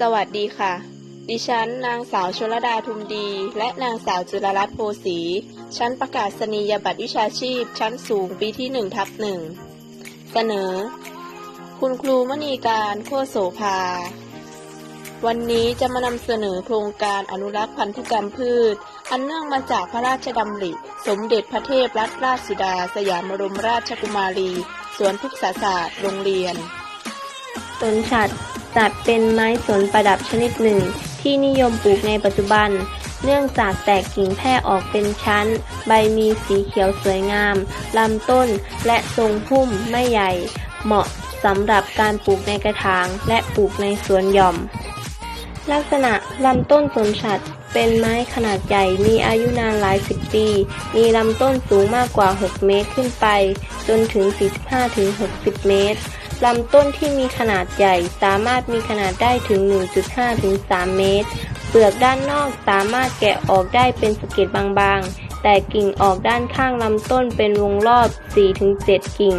สวัสดีค่ะ ดิฉัน นางสาวชลดาทุมดี และนางสาวจุลรัตน์โพสี ชั้นประกาศนียบัตรวิชาชีพ ชั้นสูงปีที่1ทับหนึ่งเสนอ คุณครูมณีการโคโสภา วันนี้จะมานำเสนอโครงการอนุรักษ์พันธุกรรมพืช อันเนื่องมาจากพระราชดำริ สมเด็จพระเทพรัตนราชสุดา สยามบรมราชกุมารี สวนพฤกษศาสตร์ โรงเรียนสนฉัตร จัดเป็นไม้สนประดับชนิดหนึ่ง ที่นิยมปลูกในปัจจุบัน เนื่องจากแตกกิ่งแพร่ออกเป็นชั้น ใบมีสีเขียวสวยงาม ลำต้นและทรงพุ่มไม่ใหญ่ เหมาะสำหรับการปลูกในกระถางและปลูกในสวนหย่อม ลักษณะลำต้นสนฉัตรเป็นไม้ขนาดใหญ่มีอายุนานหลายสิบปี มีลำต้นสูงมากกว่า 6 เมตรขึ้นไป จนถึง 45-60 เมตร ลำต้นที่มีขนาดใหญ่สามารถมีขนาดได้ถึง 1.5 ถึง 3 เมตร เปลือกด้านนอกสามารถแกะออกได้เป็นสะเก็ดบางๆ แต่กิ่งออกด้านข้างลำต้นเป็นวงรอบ 4-7 กิ่ง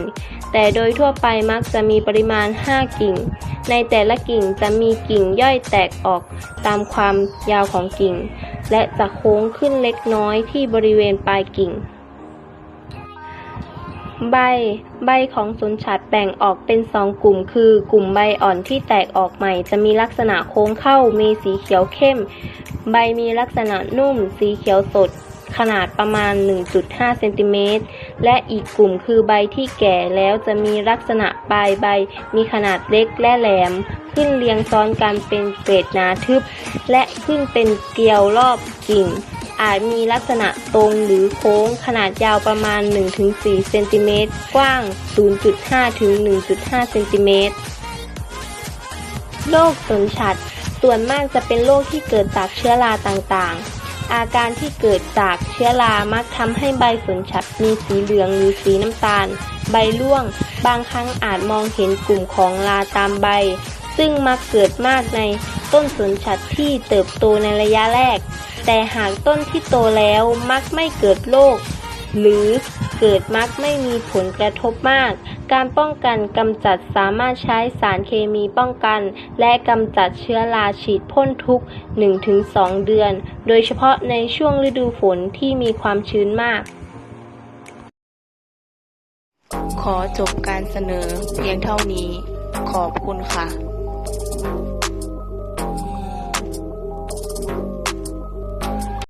แต่โดยทั่วไปมักจะมีปริมาณ 5 กิ่ง ในแต่ละกิ่งจะมีกิ่งย่อยแตกออกตามความยาวของกิ่ง และจะโค้งขึ้นเล็กน้อยที่บริเวณปลายกิ่ง ใบ ใบของสนฉัตรแบ่งออกเป็นสองกลุ่ม คือกลุ่มใบอ่อนที่แตกออกใหม่ จะมีลักษณะโค้งเข้า มีสีเขียวเข้ม ใบมีลักษณะนุ่ม สีเขียวสด ขนาดประมาณ 1.5 เซนติเมตร และอีกกลุ่มคือใบที่แก่แล้วจะมีลักษณะปลายใบ มีขนาดเล็กและแหลม ขึ้นเรียงซ้อนกันเป็นเกรดหนาทึบ และขึ้นเป็นเกลียวรอบกิ่ง อาจมีลักษณะตรงหรือโค้งขนาดยาวประมาณ 1-4 เซนติเมตร กว้าง 0.5-1.5 เซนติเมตร โรคสนฉัตรส่วนมากจะเป็นโรคที่เกิดจากเชื้อราต่างๆ อาการที่เกิดจากเชื้อรามักทำให้ใบสนฉัตรมีสีเหลืองหรือสีน้ำตาล ใบร่วง บางครั้งอาจมองเห็นกลุ่มของราตามใบ ซึ่งมักเกิดมากในต้นสนฉัตรที่เติบโตในระยะแรก แต่หากต้นที่โตแล้วมักไม่เกิดโรคหรือเกิดมักไม่มีผลกระทบมาก การป้องกันกำจัดสามารถใช้สารเคมีป้องกัน และกำจัดเชื้อราฉีดพ่นทุก 1-2 เดือน โดยเฉพาะในช่วงฤดูฝนที่มีความชื้นมาก ขอจบการเสนอเพียงเท่านี้ ขอบคุณค่ะ